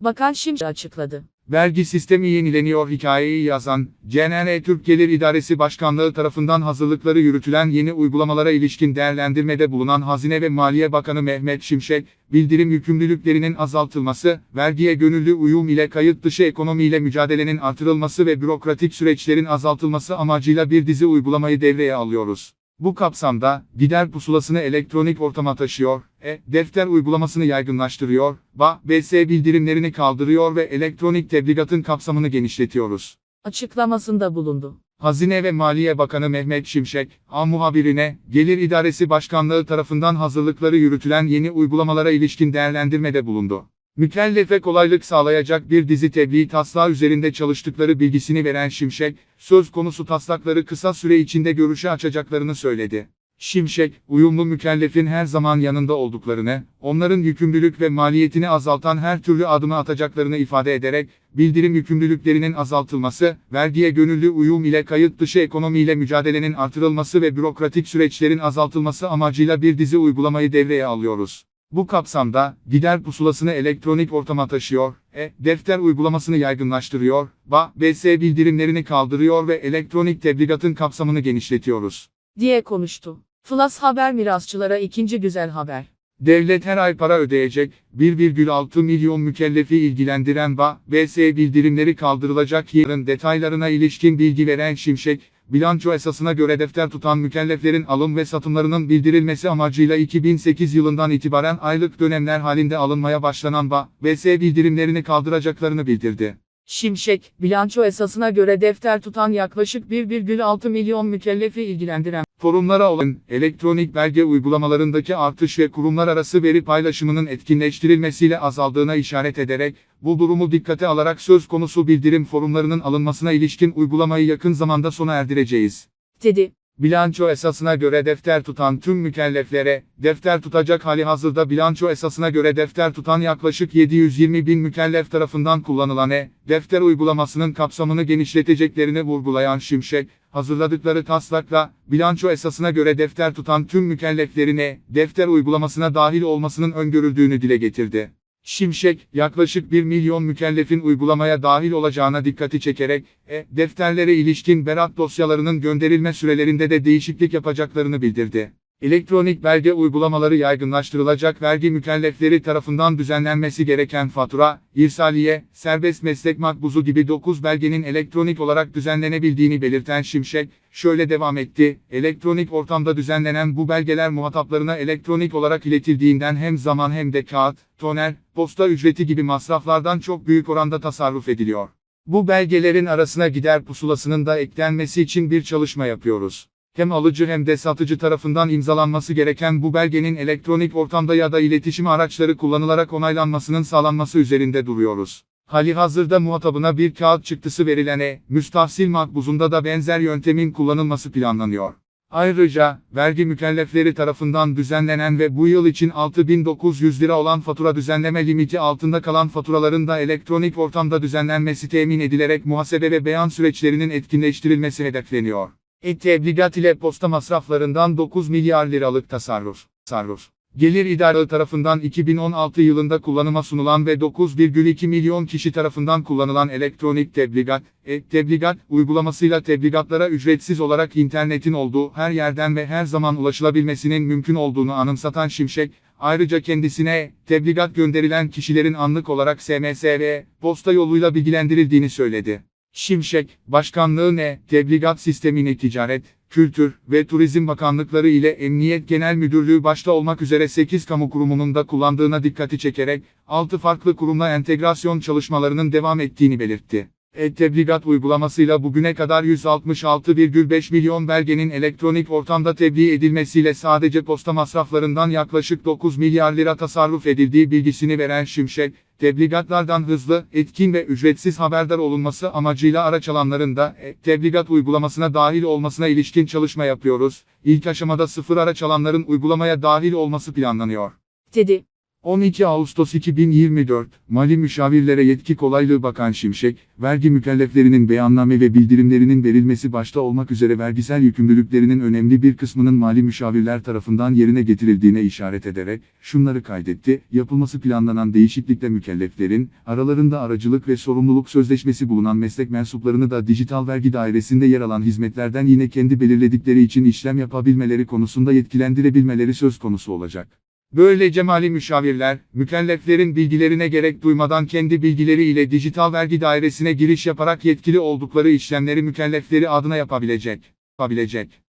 Bakan Şimşek açıkladı. Vergi sistemi yenileniyor hikayeyi yazan, CNN Türk Gelir İdaresi Başkanlığı tarafından hazırlıkları yürütülen yeni uygulamalara ilişkin değerlendirmede bulunan Hazine ve Maliye Bakanı Mehmet Şimşek, bildirim yükümlülüklerinin azaltılması, vergiye gönüllü uyum ile kayıt dışı ekonomiyle mücadelenin artırılması ve bürokratik süreçlerin azaltılması amacıyla bir dizi uygulamayı devreye alıyoruz. Bu kapsamda, gider pusulasını elektronik ortama taşıyor, e, defter uygulamasını yaygınlaştırıyor, BA, BS bildirimlerini kaldırıyor ve elektronik tebligatın kapsamını genişletiyoruz. Açıklamasında bulundu. Hazine ve Maliye Bakanı Mehmet Şimşek, A muhabirine, Gelir İdaresi Başkanlığı tarafından hazırlıkları yürütülen yeni uygulamalara ilişkin değerlendirmede bulundu. Mükellefe kolaylık sağlayacak bir dizi tebliğ taslağı üzerinde çalıştıkları bilgisini veren Şimşek, söz konusu taslakları kısa süre içinde görüşe açacaklarını söyledi. Şimşek, uyumlu mükellefin her zaman yanında olduklarını, onların yükümlülük ve maliyetini azaltan her türlü adımı atacaklarını ifade ederek, bildirim yükümlülüklerinin azaltılması, vergiye gönüllü uyum ile kayıt dışı ekonomiyle mücadelenin artırılması ve bürokratik süreçlerin azaltılması amacıyla bir dizi uygulamayı devreye alıyoruz. Bu kapsamda, gider pusulasını elektronik ortama taşıyor, e, defter uygulamasını yaygınlaştırıyor, BA, BS bildirimlerini kaldırıyor ve elektronik tebligatın kapsamını genişletiyoruz. Diye konuştu. Flas Haber mirasçılara ikinci güzel haber. Devlet her ay para ödeyecek, 1,6 milyon mükellefi ilgilendiren BA, BS bildirimleri kaldırılacak yarın detaylarına ilişkin bilgi veren Şimşek, bilanço esasına göre defter tutan mükelleflerin alım ve satımlarının bildirilmesi amacıyla 2008 yılından itibaren aylık dönemler halinde alınmaya başlanan BA, BS bildirimlerini kaldıracaklarını bildirdi. Şimşek, bilanço esasına göre defter tutan yaklaşık 1,6 milyon mükellefi ilgilendiren Forumlara olan elektronik belge uygulamalarındaki artış ve kurumlar arası veri paylaşımının etkinleştirilmesiyle azaldığına işaret ederek, bu durumu dikkate alarak söz konusu bildirim forumlarının alınmasına ilişkin uygulamayı yakın zamanda sona erdireceğiz. dedi. Bilanço esasına göre defter tutan tüm mükelleflere, defter tutacak hali hazırda bilanço esasına göre defter tutan yaklaşık 720 bin mükellef tarafından kullanılan e-defter uygulamasının kapsamını genişleteceklerini vurgulayan Şimşek, hazırladıkları taslakla, bilanço esasına göre defter tutan tüm mükelleflerine, defter uygulamasına dahil olmasının öngörüldüğünü dile getirdi. Şimşek, yaklaşık 1 milyon mükellefin uygulamaya dahil olacağına dikkati çekerek, e-defterlere ilişkin berat dosyalarının gönderilme sürelerinde de değişiklik yapacaklarını bildirdi. Elektronik belge uygulamaları yaygınlaştırılacak vergi mükellefleri tarafından düzenlenmesi gereken fatura, irsaliye, serbest meslek makbuzu gibi 9 belgenin elektronik olarak düzenlenebildiğini belirten Şimşek, şöyle devam etti, elektronik ortamda düzenlenen bu belgeler muhataplarına elektronik olarak iletildiğinden hem zaman hem de kağıt, toner, posta ücreti gibi masraflardan çok büyük oranda tasarruf ediliyor. Bu belgelerin arasına gider pusulasının da eklenmesi için bir çalışma yapıyoruz hem alıcı hem de satıcı tarafından imzalanması gereken bu belgenin elektronik ortamda ya da iletişim araçları kullanılarak onaylanmasının sağlanması üzerinde duruyoruz. Hali hazırda muhatabına bir kağıt çıktısı verilene, müstahsil makbuzunda da benzer yöntemin kullanılması planlanıyor. Ayrıca, vergi mükellefleri tarafından düzenlenen ve bu yıl için 6900 lira olan fatura düzenleme limiti altında kalan faturaların da elektronik ortamda düzenlenmesi temin edilerek muhasebe ve beyan süreçlerinin etkinleştirilmesi hedefleniyor. E-tebligat ile posta masraflarından 9 milyar liralık tasarruf. tasarruf. Gelir İdaresi tarafından 2016 yılında kullanıma sunulan ve 9,2 milyon kişi tarafından kullanılan elektronik tebligat, e-tebligat uygulamasıyla tebligatlara ücretsiz olarak internetin olduğu her yerden ve her zaman ulaşılabilmesinin mümkün olduğunu anımsatan Şimşek, ayrıca kendisine tebligat gönderilen kişilerin anlık olarak SMS ve posta yoluyla bilgilendirildiğini söyledi. Şimşek, Başkanlığı ne, tebligat sistemini ticaret, kültür ve turizm bakanlıkları ile Emniyet Genel Müdürlüğü başta olmak üzere 8 kamu kurumunun da kullandığına dikkati çekerek, 6 farklı kurumla entegrasyon çalışmalarının devam ettiğini belirtti. E-Tebligat uygulamasıyla bugüne kadar 166,5 milyon belgenin elektronik ortamda tebliğ edilmesiyle sadece posta masraflarından yaklaşık 9 milyar lira tasarruf edildiği bilgisini veren Şimşek, tebligatlardan hızlı, etkin ve ücretsiz haberdar olunması amacıyla araç alanların da e-Tebligat uygulamasına dahil olmasına ilişkin çalışma yapıyoruz. İlk aşamada sıfır araç alanların uygulamaya dahil olması planlanıyor. dedi. 12 Ağustos 2024, Mali müşavirlere yetki kolaylığı Bakan Şimşek, vergi mükelleflerinin beyanname ve bildirimlerinin verilmesi başta olmak üzere vergisel yükümlülüklerinin önemli bir kısmının mali müşavirler tarafından yerine getirildiğine işaret ederek, şunları kaydetti, yapılması planlanan değişiklikle mükelleflerin, aralarında aracılık ve sorumluluk sözleşmesi bulunan meslek mensuplarını da dijital vergi dairesinde yer alan hizmetlerden yine kendi belirledikleri için işlem yapabilmeleri konusunda yetkilendirebilmeleri söz konusu olacak. Böylece mali müşavirler, mükelleflerin bilgilerine gerek duymadan kendi bilgileri ile dijital vergi dairesine giriş yaparak yetkili oldukları işlemleri mükellefleri adına yapabilecek. yapabilecek.